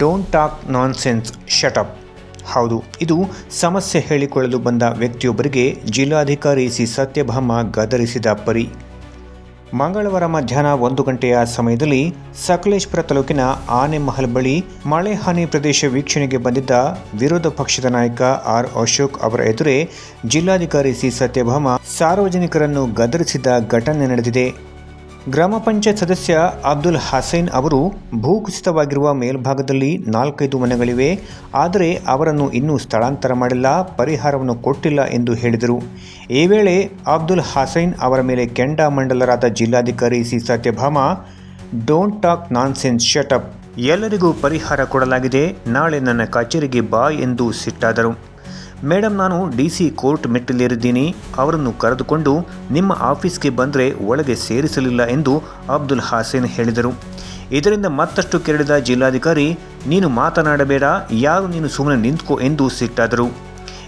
Don't talk nonsense shut up ಹೌದು, ಇದು ಸಮಸ್ಯೆ ಹೇಳಿಕೊಳ್ಳಲು ಬಂದ ವ್ಯಕ್ತಿಯೊಬ್ಬರಿಗೆ ಜಿಲ್ಲಾಧಿಕಾರಿ ಸಿ. ಸತ್ಯಭಾಮ ಗದರಿಸಿದ ಪರಿ. ಮಂಗಳವಾರ ಮಧ್ಯಾಹ್ನ ಒಂದು ಗಂಟೆಯ ಸಮಯದಲ್ಲಿ ಸಕಲೇಶ್ಪುರ ತಾಲೂಕಿನ ಆನೆಮಹಲ್ ಬಳಿ ಮಳೆ ಹಾನಿ ಪ್ರದೇಶ ವೀಕ್ಷಣೆಗೆ ಬಂದಿದ್ದ ವಿರೋಧ ಪಕ್ಷದ ನಾಯಕ ಆರ್. ಅಶೋಕ್ ಅವರ ಎದುರೇ ಜಿಲ್ಲಾಧಿಕಾರಿ ಸಿ. ಸತ್ಯಭಾಮ ಸಾರ್ವಜನಿಕರನ್ನು ಗದರಿಸಿದ ಘಟನೆ ನಡೆದಿದೆ. ಗ್ರಾಮ ಪಂಚಾಯತ್ ಸದಸ್ಯ ಅಬ್ದುಲ್ ಹಸೇನ್ ಅವರು ಭೂಕುಸಿತವಾಗಿರುವ ಮೇಲ್ಭಾಗದಲ್ಲಿ ನಾಲ್ಕೈದು ಮನೆಗಳಿವೆ. ಆದರೆ ಅವರನ್ನು ಇನ್ನೂ ಸ್ಥಳಾಂತರ ಮಾಡಿಲ್ಲ, ಪರಿಹಾರವನ್ನು ಕೊಟ್ಟಿಲ್ಲ ಎಂದು ಹೇಳಿದರು. ಈ ವೇಳೆ ಅಬ್ದುಲ್ ಹಸೈನ್ ಅವರ ಮೇಲೆ ಕೆಂಡಾ ಮಂಡಲರಾದ ಜಿಲ್ಲಾಧಿಕಾರಿ C. Satyabhama don't talk nonsense shut up ಎಲ್ಲರಿಗೂ ಪರಿಹಾರ ಕೊಡಲಾಗಿದೆ. ನಾಳೆ ನನ್ನ ಕಚೇರಿಗೆ ಬಾ ಎಂದು ಸಿಟ್ಟಾದರು. ಮೇಡಮ್ ನಾನು ಡಿ ಸಿ ಕೋರ್ಟ್ ಮೆಟ್ಟಿಲೇರಿದ್ದೀನಿ. ಅವರನ್ನು ಕರೆದುಕೊಂಡು ನಿಮ್ಮ ಆಫೀಸ್ಗೆ ಬಂದರೆ ಒಳಗೆ ಸೇರಿಸಲಿಲ್ಲ ಎಂದು ಅಬ್ದುಲ್ ಹಾಸೇನ್ ಹೇಳಿದರು. ಇದರಿಂದ ಮತ್ತಷ್ಟು ಕೆರಳಿದ ಜಿಲ್ಲಾಧಿಕಾರಿ, ನೀನು ಮಾತನಾಡಬೇಡ, ಯಾರು ನೀನು ಸುಮ್ಮನೆ ನಿಂತ್ಕೋ ಎಂದು ಸಿಟ್ಟಾದರು.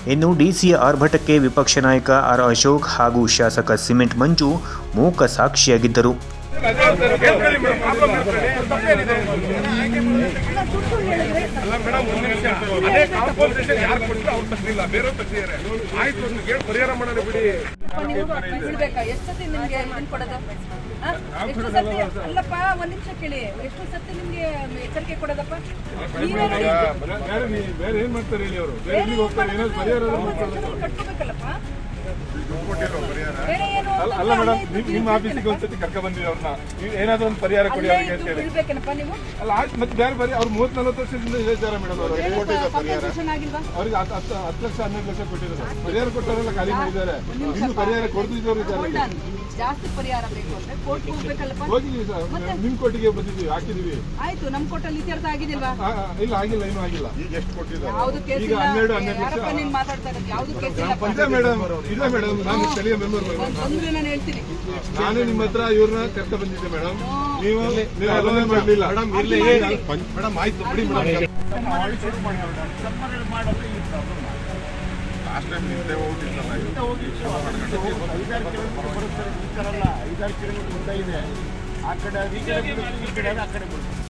ಇನ್ನು ಡಿಸಿಯ ಆರ್ಭಟಕ್ಕೆ ವಿಪಕ್ಷ ನಾಯಕ ಆರ್ ಅಶೋಕ್ ಹಾಗೂ ಶಾಸಕ ಸಿಮೆಂಟ್ ಮಂಜು ಮೂಕ ಸಾಕ್ಷಿಯಾಗಿದ್ದರು. ಅಲ್ಲ ಮೇಡಮ್ ಒಂದ್ ನಿಮಿಷ ಅದೇ ಕಾಂಪನ್ಸೇಷನ್ ಯಾರು ಕೊಟ್ಟಿಲ್ಲ ಅವ್ರು ತಗ್ಲಿಲ್ಲ ಬೇರೆ ತಗ್ದಿದ್ದಾರೆ ಆಯ್ತು ಒಂದು ಹೇಳಿ ಪರಿಹಾರ ಮಾಡೋಣ ಬಿಡಿ ಎಷ್ಟು ಸತಿ ನಿಮ್ಗೆ ಇದನ್ನ ಕೊಡೋದು ಆ? ಎಷ್ಟು ಸತಿ ಅಲ್ಲಪ್ಪ ಒಂದ್ ನಿಮಿಷ ಕೇಳಿ ಎಷ್ಟು ಸತಿ ನಿಮ್ಗೆ ಎಚ್ಚರಿಕೆ ಕೊಡೋದಪ್ಪ ಬೇರೆ ಏನ್ ಮಾಡ್ತಾರೆ ಹೇಳಿ ಅವರು? ಕಟ್ಕೋಬೇಕಲ್ಲಪ್ಪ ಅಲ್ಲ ಅಲ್ಲ ಮೇಡಮ್ ನಿಮ್ಮ ಆಫೀಸಿಗೆ ಒಂದ್ಸತಿ ಕರ್ಕ ಬಂದಿವಿ ಅವ್ರನ್ನ. ನೀವು ಏನಾದ್ರು ಒಂದು ಪರಿಹಾರ ಕೊಡಿ ಅವ್ರಿಗೆ ಅಂತ ಹೇಳಿ. ನೀವು? ಅಲ್ಲ ಆಯ್ತು ಮತ್ತೆ ಬೇರೆ ಬೇರೆ ಅವ್ರು ಮೂವತ್ತ್ ನಲ್ವತ್ತು ವರ್ಷದಿಂದ ಇದೇ ಇದ್ದಾರೆ ಮೇಡಮ್ ಅವರು ಅವ್ರಿಗೆ ಹತ್ತು ಲಕ್ಷ ಹನ್ನೆರಡು ಲಕ್ಷ ಕೊಟ್ಟಿದ್ದಾರೆ. ಪರಿಹಾರ ಕೊಟ್ಟವರೆಲ್ಲ ಖಾಲಿ ಮಾಡಿದ್ದಾರೆ. ಇನ್ನು ಪರಿಹಾರ ಕೊಡ್ತಿದ್ದವರು ಇದ್ದಾರೆ. ಜಾಸ್ತಿ ಪರಿಹಾರ ಬೇಕು ಅಂದ್ರೆ ಕೋರ್ಟ್ ಹೋಗ್ಬೇಕಲ್ಲಪ್ಪ. ಹೋಗಿದ್ದೀವಿ ಸರ್. ನಿಮ್ ಕೋಟಿಗೆ ಬಂದಿದ್ದೀವಿ ಹಾಕಿದೀವಿ ಆಯ್ತು ನಮ್ ಕೋರ್ಟಲ್ಲಿ ಇತ್ಯರ್ಥ ಆಗಿದಿಲ್ವಾ ಆ, ಆ, ಇಲ್ಲ ಆಗಿಲ್ಲ ಇನ್ನೂ ಆಗಿಲ್ಲ. ಈಗ ಎಷ್ಟು ಕೊಟ್ಟಿದ್ದಾರೆ? ಯಾವ್ದು ಕೇಸ್ ಈಗ ಇಲ್ಲ. ಹನ್ನೆರಡು ಹನ್ನೆರಡು ಲಕ್ಷ. ಯಾರಪ್ಪ ನೀನ್ ಮಾತಾಡ್ತಾ ಇರೋದು? ಯಾವ್ದು ಕೇಸ್ ಇಲ್ಲ ಇದೆ ಮೇಡಮ್ ಇಲ್ಲ ಮೇಡಮ್ ನಾನು ಸ್ಥಳೀಯ ಮೆಂಬರ್ ಅಂದ್ರೆ ನಾನು ಹೇಳ್ತೀನಿ. ನಾನು ನಿಮ್ಮ ಹತ್ರ ಇವ್ರನ್ನ ಕರ್ಕ ಬಂದಿದ್ದೆ ಮೇಡಮ್ ನೀವು ನೀವು ಅಲೋನೆ ಮಾಡಲಿಲ್ಲ. ಮೇಡಮ್ ಇರ್ಲಿ. ಮೇಡಮ್ ಆಯ್ತು ಬಿಡಿ ಮೇಡಮ್ ಟೈಮ್ ಐದಾರು ಕಿಲೋಮೀಟರ್ ಬರುತ್ತೆ ಈ ಥರ ಅಲ್ಲ? ಐದಾರು ಕಿಲೋಮೀಟರ್ ಮುಂದೆ ಇದೆ. ಆ ಕಡೆ ಈ ಕಡೆ ಆ ಕಡೆ ಬರುತ್ತೆ